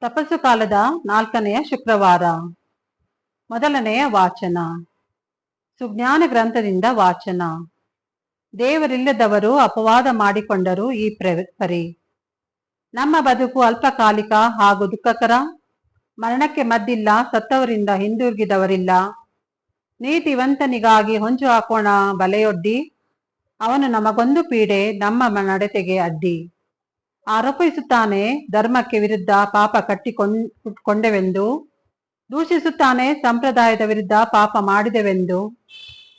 ತಪಸ್ಸು ಕಾಲದ ನಾಲ್ಕನೆಯ ಶುಕ್ರವಾರ. ಮೊದಲನೆಯ ವಾಚನ. ಸುಜ್ಞಾನ ಗ್ರಂಥದಿಂದ ವಾಚನ. ದೇವರಿಲ್ಲದವರು ಅಪವಾದ ಮಾಡಿಕೊಂಡರು ಈ ಪ್ರ- ನಮ್ಮ ಬದುಕು ಅಲ್ಪಕಾಲಿಕ ಹಾಗೂ ದುಃಖಕರ. ಮರಣಕ್ಕೆ ಮದ್ದಿಲ್ಲ, ಸತ್ತವರಿಂದ ಹಿಂದಿರುಗಿದವರಿಲ್ಲ ನೀತಿವಂತನಿಗಾಗಿ ಹೊಂಚು ಹಾಕೋಣ ಬಲೆಯೊಡ್ಡಿ. ಅವನು ನಮಗೊಂದು ಪೀಡೆ, ನಮ್ಮ ನಡತೆಗೆ ಅಡ್ಡಿ. ಆರೋಪಿಸುತ್ತಾನೆ, ಧರ್ಮಕ್ಕೆ ವಿರುದ್ಧ ಪಾಪ ಕಟ್ಟಿಕೊಂಡೆವೆಂದು ದೂಷಿಸುತ್ತಾನೆ, ಸಂಪ್ರದಾಯದ ವಿರುದ್ಧ ಪಾಪ ಮಾಡಿದೆವೆಂದು.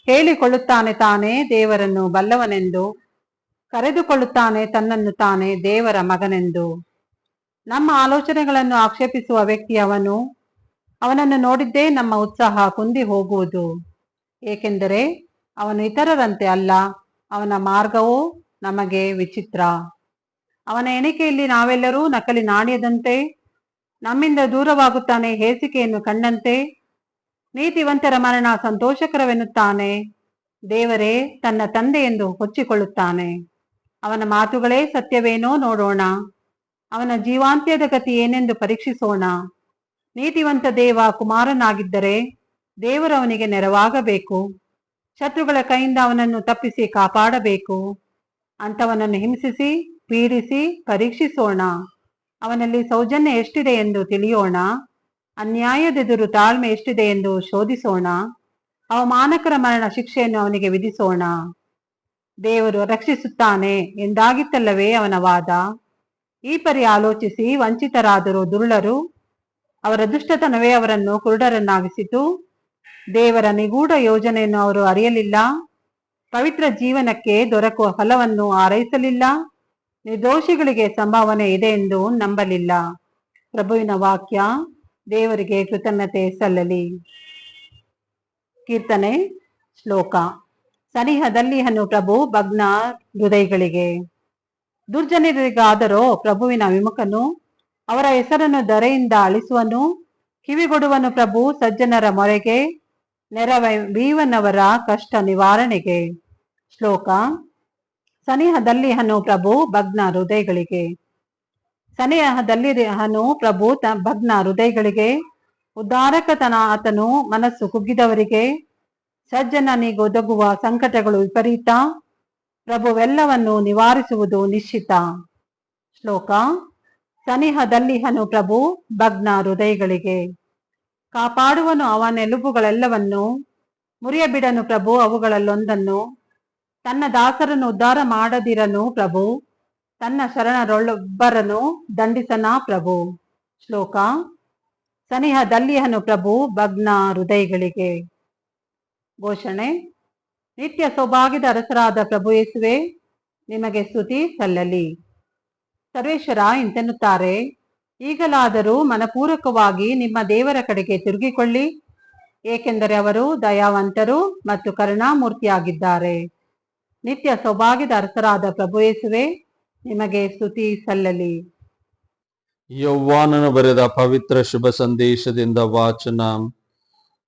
ಹೇಳಿಕೊಳ್ಳುತ್ತಾನೆ ತಾನೇ ದೇವರನ್ನು ಬಲ್ಲವನೆಂದು. ಕರೆದುಕೊಳ್ಳುತ್ತಾನೆ ತನ್ನನ್ನು ತಾನೇ ದೇವರ ಮಗನೆಂದು. ನಮ್ಮ ಆಲೋಚನೆಗಳನ್ನು ಆಕ್ಷೇಪಿಸುವ ವ್ಯಕ್ತಿ ಅವನು. ಅವನನ್ನು ನೋಡಿದ್ದೇ ನಮ್ಮ ಉತ್ಸಾಹ ಕುಂದಿ ಹೋಗುವುದು. ಏಕೆಂದರೆ ಅವನು ಇತರರಂತೆ ಅಲ್ಲ, ಅವನ ಮಾರ್ಗವೂ ನಮಗೆ ವಿಚಿತ್ರ. ಅವನ ಎಣಿಕೆಯಲ್ಲಿ ನಾವೆಲ್ಲರೂ ನಕಲಿ ನಾಣ್ಯದಂತೆ, ನಮ್ಮಿಂದ ದೂರವಾಗುತ್ತಾನೆ ಹೇಸಿಕೆಯನ್ನು ಕಂಡಂತೆ, ನೀತಿವಂತರ ಮರಣ ಸಂತೋಷಕರವೆನ್ನುತ್ತಾನೆ, ದೇವರೇ ತನ್ನ ತಂದೆ ಎಂದು ಹೊಚ್ಚಿಕೊಳ್ಳುತ್ತಾನೆ. ಅವನ ಮಾತುಗಳೇ ಸತ್ಯವೇನೋ ನೋಡೋಣ, ಅವನ ಜೀವಾಂತ್ಯದ ಗತಿ ಏನೆಂದು ಪರೀಕ್ಷಿಸೋಣ. ನೀತಿವಂತ ದೇವ ಕುಮಾರನಾಗಿದ್ದರೆ ದೇವರವನಿಗೆ ನೆರವಾಗಬೇಕು, ಶತ್ರುಗಳ ಕೈಯಿಂದ ಅವನನ್ನು ತಪ್ಪಿಸಿ ಕಾಪಾಡಬೇಕು. ಅಂತವನನ್ನು ಹಿಂಸಿಸಿ ಪೀಡಿಸಿ ಪರೀಕ್ಷಿಸೋಣ. ಅವನಲ್ಲಿ ಸೌಜನ್ಯ ಎಷ್ಟಿದೆ ಎಂದು ತಿಳಿಯೋಣ. ಅನ್ಯಾಯದೆದುರು ತಾಳ್ಮೆ ಎಷ್ಟಿದೆ ಎಂದು ಶೋಧಿಸೋಣ. ಅವಮಾನಕರ ಮರಣ ಶಿಕ್ಷೆಯನ್ನು ಅವನಿಗೆ ವಿಧಿಸೋಣ. ದೇವರು ರಕ್ಷಿಸುತ್ತಾನೆ ಎಂದಾಗಿತ್ತಲ್ಲವೇ ಅವನ ವಾದ. ಈ ಪರಿ ಆಲೋಚಿಸಿ ವಂಚಿತರಾದರು ದುರುಳರು. ಅವರ ದುಷ್ಟತನವೇ ಅವರನ್ನು ಕುರುಡರನ್ನಾಗಿಸಿತು. ದೇವರ ನಿಗೂಢ ಯೋಜನೆಯನ್ನು ಅವರು ಅರಿಯಲಿಲ್ಲ. ಪವಿತ್ರ ಜೀವನಕ್ಕೆ ದೊರಕುವ ಫಲವನ್ನು ಆರೈಸಲಿಲ್ಲ. ನಿರ್ದೋಷಿಗಳಿಗೆ ಸಂಭಾವನೆ ಇದೆ ಎಂದು ನಂಬಲಿಲ್ಲ. ಪ್ರಭುವಿನ ವಾಕ್ಯ, ದೇವರಿಗೆ ಕೃತಜ್ಞತೆ ಸಲ್ಲಲಿ. ಕೀರ್ತನೆ ಶ್ಲೋಕ. ಸನಿಹದಲ್ಲಿ ಹನು ಪ್ರಭು ಭಗ್ನ ಹೃದಯಗಳಿಗೆ. ದುರ್ಜನರಿಗಾದರೋ ಪ್ರಭುವಿನ ವಿಮುಖನು, ಅವರ ಹೆಸರನ್ನು ದರೆಯಿಂದ ಅಳಿಸುವನು, ಕಿವಿಗೊಡುವನು ಪ್ರಭು ಸಜ್ಜನರ ಮೊರೆಗೆ ನೆರವೀವನವರ ಕಷ್ಟ ನಿವಾರಣೆಗೆ ಶ್ಲೋಕ. ಸನಿಹದಲ್ಲಿ ಹನು ಪ್ರಭು ಭಗ್ನ ಹೃದಯಗಳಿಗೆ. ಸನಿಹದಲ್ಲಿ ಹನು ಪ್ರಭು ತ ಭಗ್ನ ಹೃದಯಗಳಿಗೆ. ಉದ್ಧಾರಕತನ ಆತನು ಮನಸ್ಸು ಕುಗ್ಗಿದವರಿಗೆ. ಸಜ್ಜನನಿಗೊದಗುವ ಸಂಕಟಗಳು ವಿಪರೀತ. ಪ್ರಭುವೆಲ್ಲವನ್ನು ನಿವಾರಿಸುವುದು ನಿಶ್ಚಿತ. ಶ್ಲೋಕ. ಸನಿಹದಲ್ಲಿ ಹನು ಪ್ರಭು ಭಗ್ನ ಹೃದಯಗಳಿಗೆ. ಕಾಪಾಡುವನು ಅವನೆಲುಬುಗಳೆಲ್ಲವನ್ನು. ಮುರಿಯಬಿಡನು ಪ್ರಭು ಅವುಗಳಲ್ಲೊಂದನ್ನು. ತನ್ನ ದಾಸರನ್ನು ಉದ್ಧಾರ ಮಾಡದಿರನು ಪ್ರಭು, ತನ್ನ ಶರಣರೊಳ್ಳೊಬ್ಬರನು ದಂಡಿಸನ ಪ್ರಭು. ಶ್ಲೋಕ, ಸನಿಹ ಸನಿಹದಲ್ಲಿಹನು ಪ್ರಭು ಭಗ್ನ ಹೃದಯಗಳಿಗೆ. ಘೋಷಣೆ, ನಿತ್ಯ ಸೌಭಾಗ್ಯದ ಅರಸರಾದ ಪ್ರಭು ಯೇಸುವೆ, ನಿಮಗೆ ಸ್ತುತಿ ಸಲ್ಲಲಿ. ಸರ್ವೇಶ್ವರ ಇಂತೆನ್ನುತ್ತಾರೆ, ಈಗಲಾದರೂ ಮನಪೂರ್ವಕವಾಗಿ ನಿಮ್ಮ ದೇವರ ಕಡೆಗೆ ತಿರುಗಿಕೊಳ್ಳಿ, ಏಕೆಂದರೆ ಅವರು ದಯಾವಂತರು ಮತ್ತು ಕರುಣಾಮೂರ್ತಿಯಾಗಿದ್ದಾರೆ. ನಿತ್ಯ ಸೌಭಾಗ್ಯದ ಅರಸರಾದ ಪ್ರಭು ಯೇಸುವೆ, ನಿಮಗೆ ಸ್ತುತಿ ಸಲ್ಲಲಿ. ಯೌವಾನನು ಬರೆದ ಪವಿತ್ರ ಶುಭ ಸಂದೇಶದಿಂದ ವಾಚನ.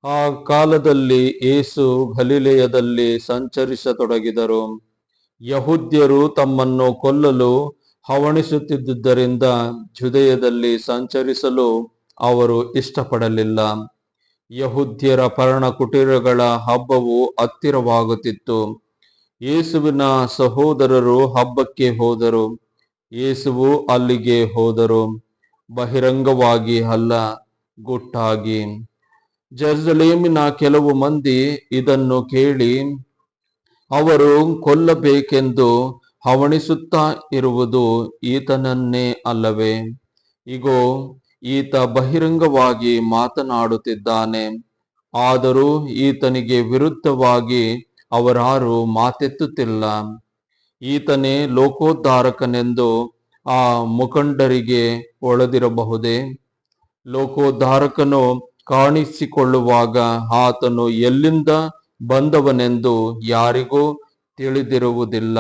ಆ ಕಾಲದಲ್ಲಿ ಏಸು ಗಲಿಲೆಯದಲ್ಲಿ ಸಂಚರಿಸತೊಡಗಿದರು. ಯಹುದ್ಯರು ತಮ್ಮನ್ನು ಕೊಲ್ಲಲು ಹವಣಿಸುತ್ತಿದ್ದುದರಿಂದ ಜುದಯದಲ್ಲಿ ಸಂಚರಿಸಲು ಅವರು ಇಷ್ಟಪಡಲಿಲ್ಲ. ಯಹುದ್ಯರ ಪರ್ಣ ಕುಟೀರಗಳ ಹಬ್ಬವು ಹತ್ತಿರವಾಗುತ್ತಿತ್ತು. ಯೇಸುವಿನ ಸಹೋದರರು ಹಬ್ಬಕ್ಕೆ ಹೋದರು. ಯೇಸುವು ಅಲ್ಲಿಗೆ ಹೋದರು. ಬಹಿರಂಗವಾಗಿ ಅಲ್ಲ, ಗುಟ್ಟಾಗಿ. ಜರ್ಜಲೇಮಿನ ಕೆಲವು ಮಂದಿ ಇದನ್ನು ಕೇಳಿ, ಅವರು ಕೊಲ್ಲಬೇಕೆಂದು ಹವಣಿಸುತ್ತಾ ಇರುವುದು ಈತನನ್ನೇ ಅಲ್ಲವೇ? ಇಗೋ, ಈತ ಬಹಿರಂಗವಾಗಿ ಮಾತನಾಡುತ್ತಿದ್ದಾನೆ. ಆದರೂ ಈತನಿಗೆ ವಿರುದ್ಧವಾಗಿ ಅವರಾರು ಮಾತೆತ್ತುತ್ತಿಲ್ಲ. ಈತನೇ ಲೋಕೋದ್ಧಾರಕನೆಂದು ಆ ಮುಖಂಡರಿಗೆ ಒಳದಿರಬಹುದೇ? ಲೋಕೋದ್ಧಾರಕನು ಕಾಣಿಸಿಕೊಳ್ಳುವಾಗ ಆತನು ಎಲ್ಲಿಂದ ಬಂದವನೆಂದು ಯಾರಿಗೂ ತಿಳಿದಿರುವುದಿಲ್ಲ.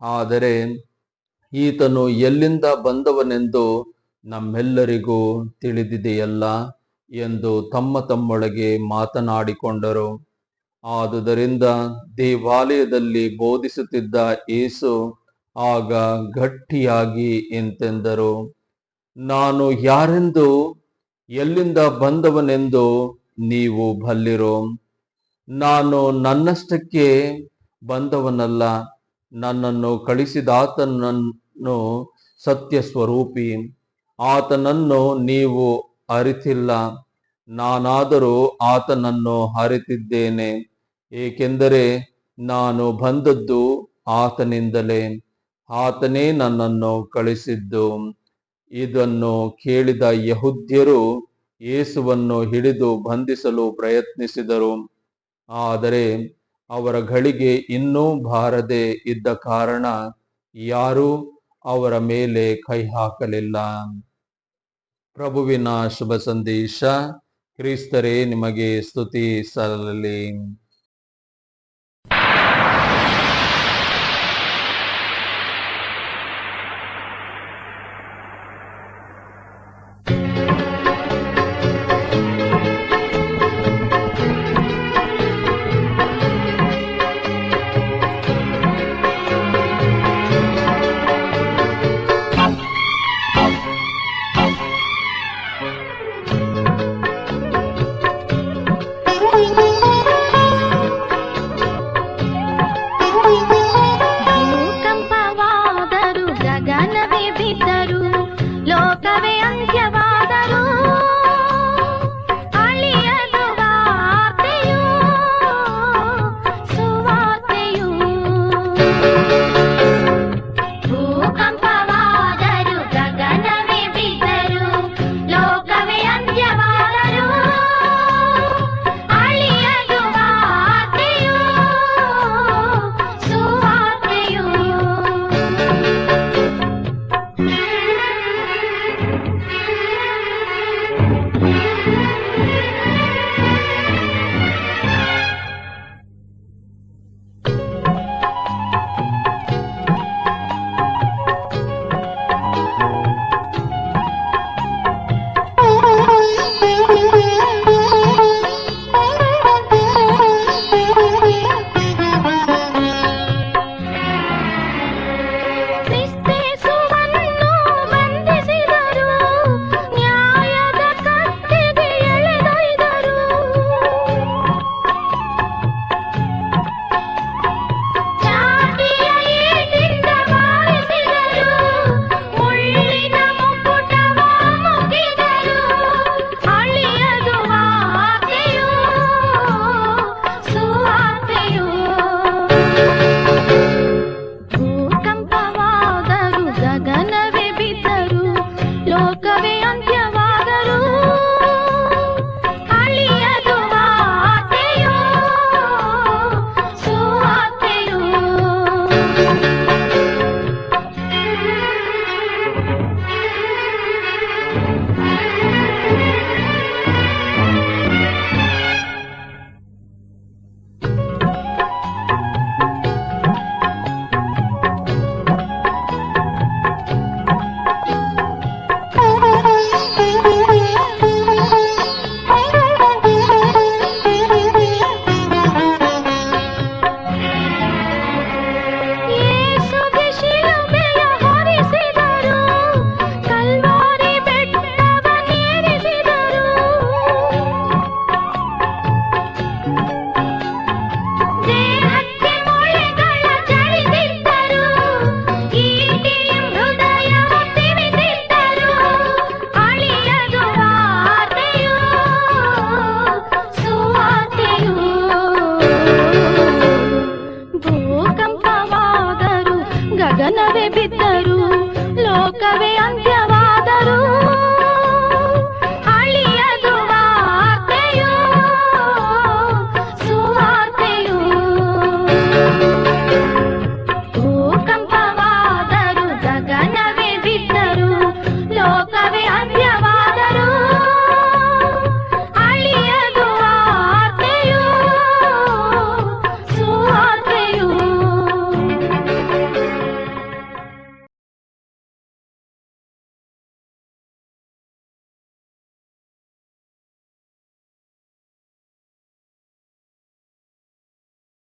ಆದರೆ ಈತನು ಎಲ್ಲಿಂದ ಬಂದವನೆಂದು ನಮ್ಮೆಲ್ಲರಿಗೂ ತಿಳಿದಿದೆಯಲ್ಲ ಎಂದು ತಮ್ಮ ತಮ್ಮೊಳಗೆ ಮಾತನಾಡಿಕೊಂಡರು. ಆದುದರಿಂದ ದೇವಾಲಯದಲ್ಲಿ ಬೋಧಿಸುತ್ತಿದ್ದ ಏಸು ಆಗ ಗಟ್ಟಿಯಾಗಿ ಎಂತೆಂದರು, ನಾನು ಯಾರೆಂದು, ಎಲ್ಲಿಂದ ಬಂದವನೆಂದು ನೀವು ಬಲ್ಲಿರು? ನಾನು ನನ್ನಷ್ಟಕ್ಕೆ ಬಂದವನಲ್ಲ, ನನ್ನನ್ನು ಕಳಿಸಿದಾತನನ್ನು ಸತ್ಯ ಸ್ವರೂಪಿ ಆತನನ್ನು ನೀವು ಅರಿತಿಲ್ಲ, ನಾನಾದರೂ ಆತನನ್ನು ಅರಿತಿದ್ದೇನೆ. ಏಕೆಂದರೆ ನಾನು ಬಂದದ್ದು ಆತನಿಂದಲೇ. ಆತನೇ ನನ್ನನ್ನು ಕಳಿಸಿದ್ದು ಇದನ್ನು ಕೇಳಿದ ಯಹುದ್ಯರು ಏಸುವನ್ನು ಹಿಡಿದು ಬಂಧಿಸಲು ಪ್ರಯತ್ನಿಸಿದರು. ಆದರೆ ಅವರ ಗಳಿಗೆ ಇನ್ನೂ ಬಾರದೆ ಇದ್ದ ಕಾರಣ ಯಾರೂ ಅವರ ಮೇಲೆ ಕೈ ಹಾಕಲಿಲ್ಲ. ಪ್ರಭುವಿನ ಶುಭ ಸಂದೇಶ, ಕ್ರಿಸ್ತರೇ, ನಿಮಗೆ ಸ್ತುತಿ ಸಲ್ಲಲಿ.